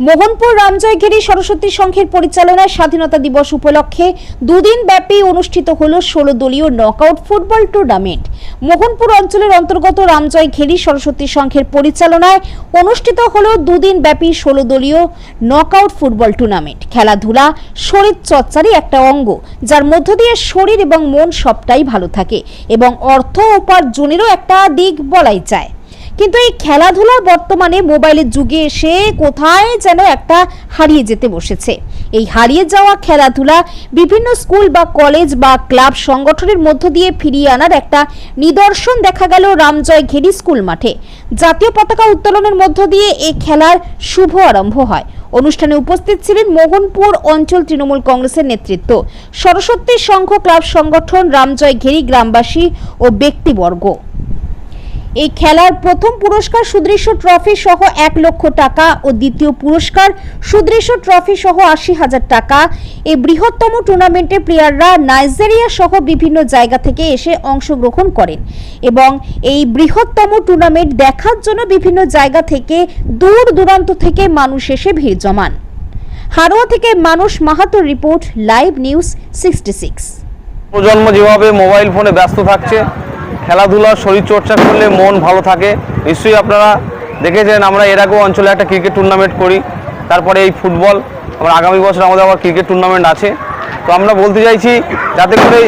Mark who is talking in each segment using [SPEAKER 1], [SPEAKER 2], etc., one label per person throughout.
[SPEAKER 1] মোহনপুর রামজয়গিরি সরস্বতী সংঘের পরিচালনায় স্বাধীনতা দিবস উপলক্ষে দুদিন ব্যাপী অনুষ্ঠিত হল ষোলো দলীয় নকআউট ফুটবল টুর্নামেন্ট মোহনপুর অঞ্চলের অন্তর্গত রামজয়ঘেরি সরস্বতী সংঘের পরিচালনায় অনুষ্ঠিত হল দুদিন ব্যাপী ষোলো দলীয় নকআউট ফুটবল টুর্নামেন্ট খেলাধুলা, শরীর চর্চারই একটা অঙ্গ, যার মধ্য দিয়ে শরীর এবং মন সবটাই ভালো থাকে এবং অর্থ উপার্জনেরও একটা দিক বলাই যায়। কিন্তু এই খেলাধুলার বর্তমানে মোবাইলের যুগে এসে কোথায় যেন একটা হারিয়ে যেতে বসেছে। এই হারিয়ে যাওয়া খেলাধুলা বিভিন্ন স্কুল বা কলেজ বা ক্লাব সংগঠনের মধ্য দিয়ে ফিরিয়ে আনার একটা নিদর্শন দেখা গেল রামজয় ঘেরি স্কুল মাঠে। জাতীয় পতাকা উত্তোলনের মধ্য দিয়ে এই খেলার শুভ আরম্ভ হয়। অনুষ্ঠানে উপস্থিত ছিলেন মোহনপুর অঞ্চল তৃণমূল কংগ্রেসের নেতৃত্ব। সরস্বতী সংঘ ক্লাব সংগঠন রামজয় ঘেরি গ্রামবাসী ও ব্যক্তিবর্গ। এই খেলার প্রথম পুরস্কার সুদৃশ্য ট্রফি সহ এক লক্ষ টাকা ও দ্বিতীয় পুরস্কার সুদৃশ্য ট্রফি সহ আশি হাজার টাকা। এই বৃহত্তম টুর্নামেন্টে প্লেয়াররা নাইজেরিয়া সহ বিভিন্ন জায়গা থেকে এসে অংশগ্রহণ করেন এবং এই বৃহত্তম টুর্নামেন্ট দেখার জন্য বিভিন্ন জায়গা থেকে দূর দূরান্ত থেকে মানুষ এসে ভিড় জমান। হারোয়া থেকে মানুষ মাহাতোর report, live news, sixty six.
[SPEAKER 2] প্রজন্ম যেভাবে মোবাইল ফোনে ব্যস্ত থাকছে খেলাধুলা শরীর চর্চা করলে মন ভালো থাকে। নিশ্চয়ই আপনারা দেখেছেন আমরা এর আগেও অঞ্চলে একটা ক্রিকেট টুর্নামেন্ট করি। তারপরে এই ফুটবল আবার আগামী বছর আমাদের আবার ক্রিকেট টুর্নামেন্ট আছে। তো আমরা বলতে চাইছি যাতে করে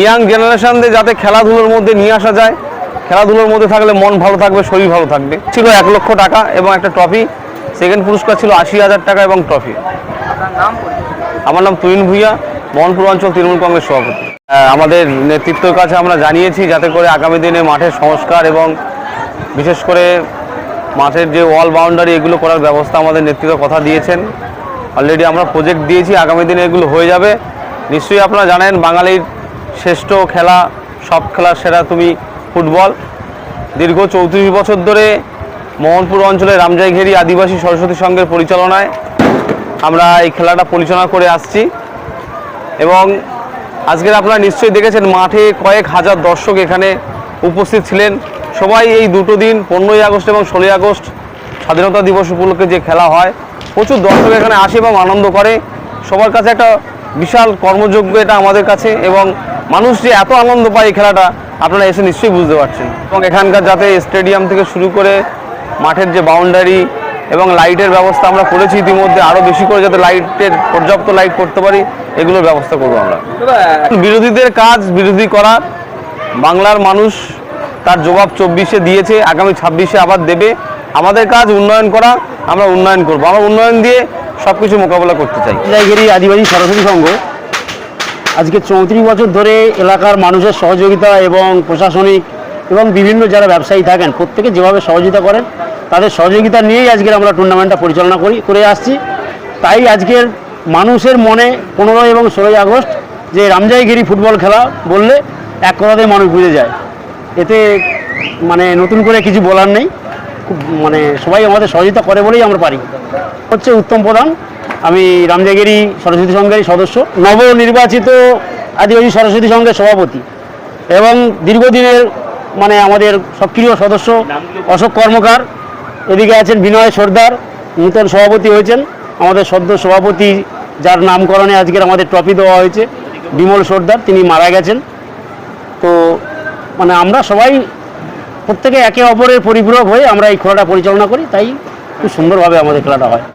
[SPEAKER 2] ইয়াং জেনারেশানদের যাতে খেলাধুলোর মধ্যে নিয়ে আসা যায় খেলাধুলোর মধ্যে থাকলে মন ভালো থাকবে শরীর ভালো থাকবে। ছিল এক লক্ষ টাকা এবং একটা ট্রফি সেকেন্ড পুরস্কার ছিল আশি হাজার টাকা এবং ট্রফি আমার নাম তুহিন ভুইয়া। মোহনপুর অঞ্চল তৃণমূল কংগ্রেস সভাপতি। আমাদের নেতৃত্বের কাছে আমরা জানিয়েছি যাতে করে আগামী দিনে মাঠের সংস্কার এবং বিশেষ করে মাঠের যে ওয়াল বাউন্ডারি, এগুলো করার ব্যবস্থা আমাদের নেতৃত্ব কথা দিয়েছেন। অলরেডি আমরা প্রজেক্ট দিয়েছি, আগামী দিনে এগুলো হয়ে যাবে। নিশ্চয়ই আপনারা জানেন, বাঙালির শ্রেষ্ঠ খেলা, সব খেলার সেরা তুমি ফুটবল। দীর্ঘ চৌত্রিশ বছর ধরে মোহনপুর অঞ্চলে রামজাইঘেরি আদিবাসী সরস্বতী সংঘের পরিচালনায় আমরা এই খেলাটা পরিচালনা করে আসছি। এবং আজকের আপনারা নিশ্চয়ই দেখেছেন, মাঠে কয়েক হাজার দর্শক এখানে উপস্থিত ছিলেন। সবাই এই দুটো দিন, পনেরোই আগস্ট এবং ষোলোই আগস্ট স্বাধীনতা দিবস উপলক্ষে যে খেলা হয়, প্রচুর দর্শক এখানে আসে এবং আনন্দ করে। সবার কাছে একটা বিশাল কর্মযোগ্য এটা আমাদের কাছে এবং মানুষ যে এত আনন্দ পায় এই খেলাটা, আপনারা এসে নিশ্চয়ই বুঝতে পারছেন। এবং এখানকার যাতে স্টেডিয়াম থেকে শুরু করে মাঠের যে বাউন্ডারি এবং লাইটের ব্যবস্থা আমরা করেছি ইতিমধ্যে। আরও বেশি করে যাতে লাইটের পর্যাপ্ত লাইট করতে পারি এগুলোর ব্যবস্থা করব আমরা। বিরোধীদের কাজ বিরোধী করা বাংলার মানুষ তার জবাব চব্বিশে দিয়েছে আগামী ছাব্বিশে আবার দেবে। আমাদের কাজ উন্নয়ন করা আমরা উন্নয়ন করব। আমরা উন্নয়ন দিয়ে সব কিছু মোকাবেলা করতে চাই।
[SPEAKER 3] জায়গারই আদিবাসী সরস্বতী সংঘ আজকে চৌত্রিশ বছর ধরে এলাকার মানুষের সহযোগিতা এবং প্রশাসনিক এবং বিভিন্ন যারা ব্যবসায়ী থাকেন প্রত্যেকে যেভাবে সহযোগিতা করেন তাদের সহযোগিতা নিয়েই আজকের আমরা টুর্নামেন্টটা পরিচালনা করি, করে আসছি। তাই আজকের মানুষের মনে পনেরোই এবং ষোলোই আগস্ট যে রামজাইগিরি ফুটবল খেলা বললে এক কথাতেই মানুষ বুঝে যায়। এতে মানে নতুন করে কিছু বলার নেই। খুব মানে সবাই আমাদের সহযোগিতা করে বলেই আমরা পারি। হচ্ছে উত্তম প্রধান। আমি রামজাগিরি সরস্বতী সংঘের সদস্য। নবনির্বাচিত আদিবাসী সরস্বতী সংঘের সভাপতি। এবং দীর্ঘদিনের মানে আমাদের সক্রিয় সদস্য, অশোক কর্মকার। এদিকে আছেন বিনয় সর্দার নূতন সভাপতি হয়েছেন। আমাদের সদ্য সভাপতি যার নামকরণে আজকের আমাদের ট্রফি দেওয়া হয়েছে, বিমল সর্দার, তিনি মারা গেছেন। তো মানে আমরা সবাই প্রত্যেকে একে অপরের পরিপূরক হয়ে আমরা এই খেলাটা পরিচালনা করি, তাই খুব সুন্দরভাবে আমাদের খেলাটা হয়।